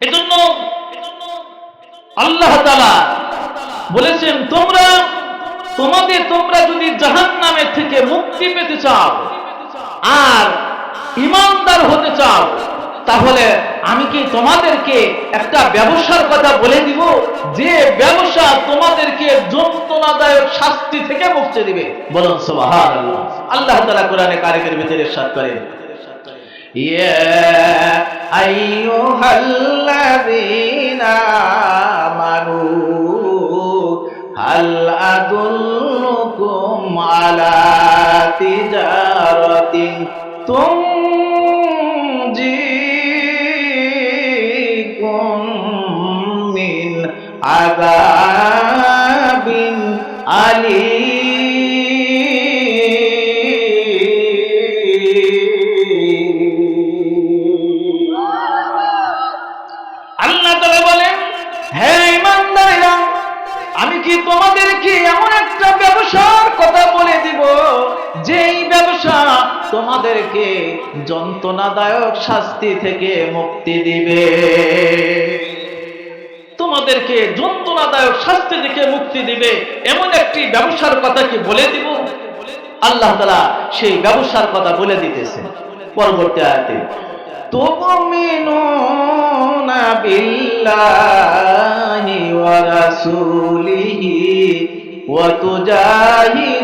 এজন্য আল্লাহ তাআলা বলেছেন, তোমরা, তোমাদের তোমরা যদি জাহান নামের থেকে মুক্তি পেতে চাও আর ইমানদার হতে চাও, তাহলে আমি কি তোমাদেরকে একটা ব্যবসার কথা বলে দিব? যে ব্যবসা তোমাদেরকে যন্ত্রণাদায়ক শাস্তি থেকে মুক্তি দিবে। বলুন, সুবহানাল্লাহ। আল্লাহ তাআলা কোরআনে কারিমের ভিতরে ইরশাদ করেন। يا أيها الذين آمنوا هل أدلكم على تجارة تنجيكم তোমাদেরকে এমন একটা ব্যবসার কথা বলে দিব? যেই ব্যবসা তোমাদেরকে যন্ত্রণাদায়ক শাস্তি থেকে মুক্তি দিবে। তোমাদেরকে যন্ত্রণাদায়ক শাস্তি থেকে মুক্তি দিবে এমন একটি ব্যবসার কথা কি বলে দিব? আল্লাহ তালা সেই ব্যবসার কথা বলে দিতেছে পরবর্তী আয়াতে তো بالله ورسوله وتجاهدون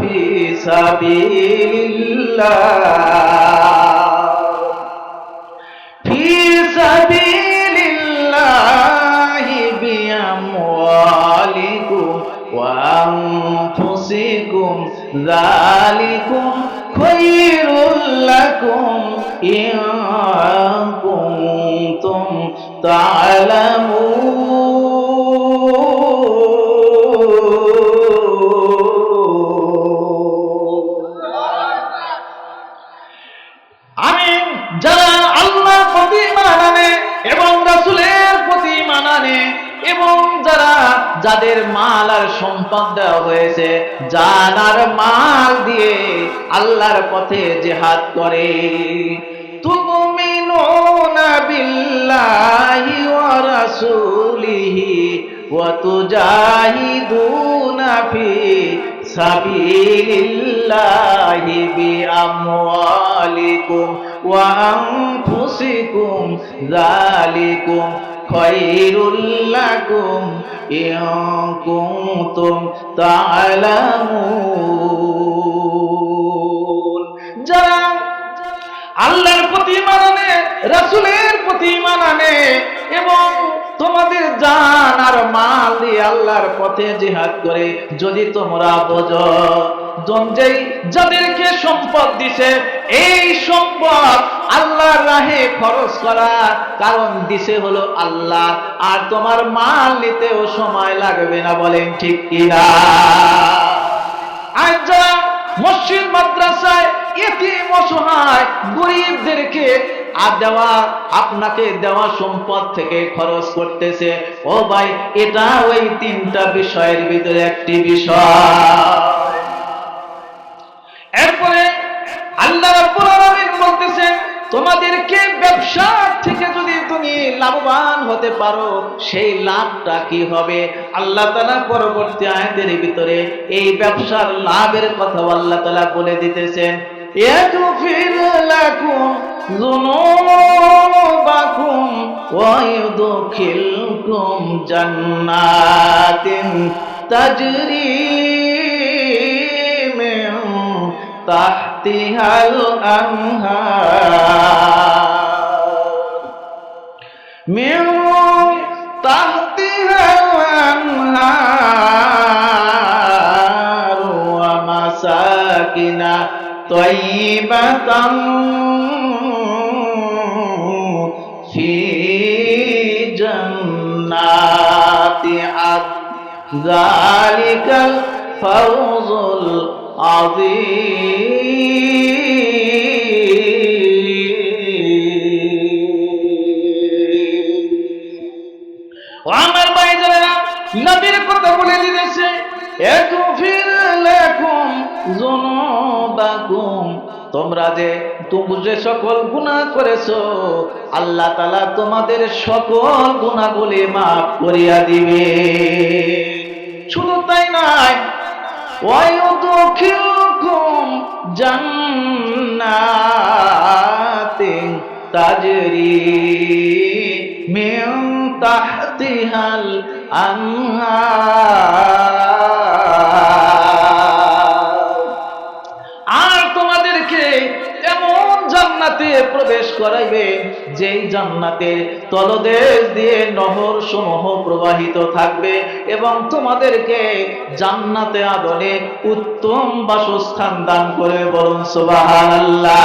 في سبيل الله في سبيل الله بأموالكم وأنفسكم ذلكم خير لكم إن كنتم تعلمون আমি যারা আল্লাহর প্রতি মানানে এবং রাসুলের প্রতি মানানে এবং যারা যাদের মাল আর সম্পদ দেওয়া হয়েছে জানার মাল দিয়ে আল্লাহর পথে জেহাদ করে। তুমি بالله ورسوله وتجاهدون في سبيل الله بأموالكم وأنفسكم ذلكم خير لكم إن كنتم تعلمون যারা আল্লাহর প্রতি ইমান আনে রাসূলের প্রতি ইমান আনে এবং তোমাদের জান আর মাল দিয়ে আল্লাহর পথে জিহাদ করে, যদি তোমরা বোঝো যেই যাদেরকে সম্পদ দিছে, এই সম্পদ আল্লাহর রাহে খরচ করা কারণ দিছে হলো আল্লাহ। আর তোমার মাল নিতেও সময় লাগবে না, বলেন ঠিক কিনা? আজ যারা মসজিদ, মাদ্রাসায় এতিম অসহায় গরিবদেরকে আর দেওয়া, আপনাকে দেওয়া সম্পদ থেকে খরচ করতেছে। ও ভাই, এটা ওই তিনটা বিষয়ের ভিতরে একটি বিষয়। এরপরে আল্লাহ বলতেছেন তোমাদেরকে ব্যবসা থেকে যদি তুমি লাভবান হতে পারো, সেই লাভটা কি হবে? আল্লাহ তালা পরবর্তী আয়াতের ভিতরে এই ব্যবসার লাভের কথা আল্লাহ তালা বলে দিতেছেন। يغفر لكم ذنوبكم ويدخلكم جنات تجري من تحتها الأنهار من تحتها الأنهار ومساكن طيبة في جنات عدن ذلك الفوز العظيم وعمر بيدنا نبير قد بولي لنسي يغفر لكم ذنوبكم তোমরা যে তুমি যে সকল গুনাহ করেছো আল্লাহ তাআলা তোমাদের সকল গুনাহগুলি মাফ করিয়া দিবে শুধু তাই নয় ويدخلكم جنات تجري من تحتها الأنهار আর তোমাদেরকে এমন জান্নাতে প্রবেশ করাইবে যেই জান্নাতে তলদেশ দিয়ে নহর সমূহ প্রবাহিত থাকবে এবং তোমাদেরকে জান্নাতে আদলে উত্তম বাসস্থান দান করে বলুন সুবহানাল্লাহ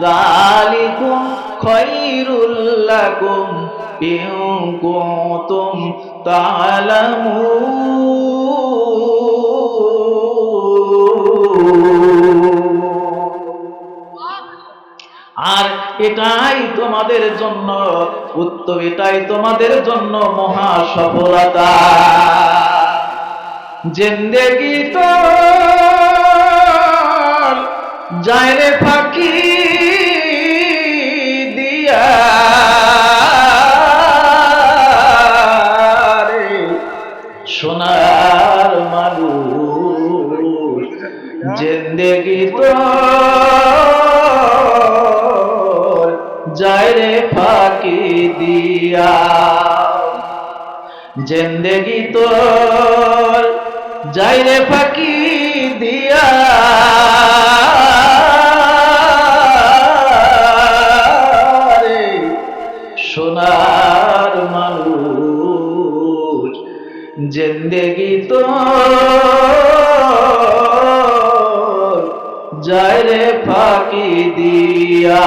যালিকুম খায়রুল লাকুম ইন কুনতুম আর এটাই তোমাদের জন্য, উত্তম, এটাই তোমাদের জন্য মহা সফলতা। জিন্দেগি তো যায় রে ফাঁকি। সোনার মানুষ জিন্দেগি তো যায় রে ফাঁকি দিয়া। জিন্দেগি তো যায় রে ফাঁকি দিয়া। সোনার মানুষ জেন্দেগি তো যায় রে ফাঁকি দিয়া।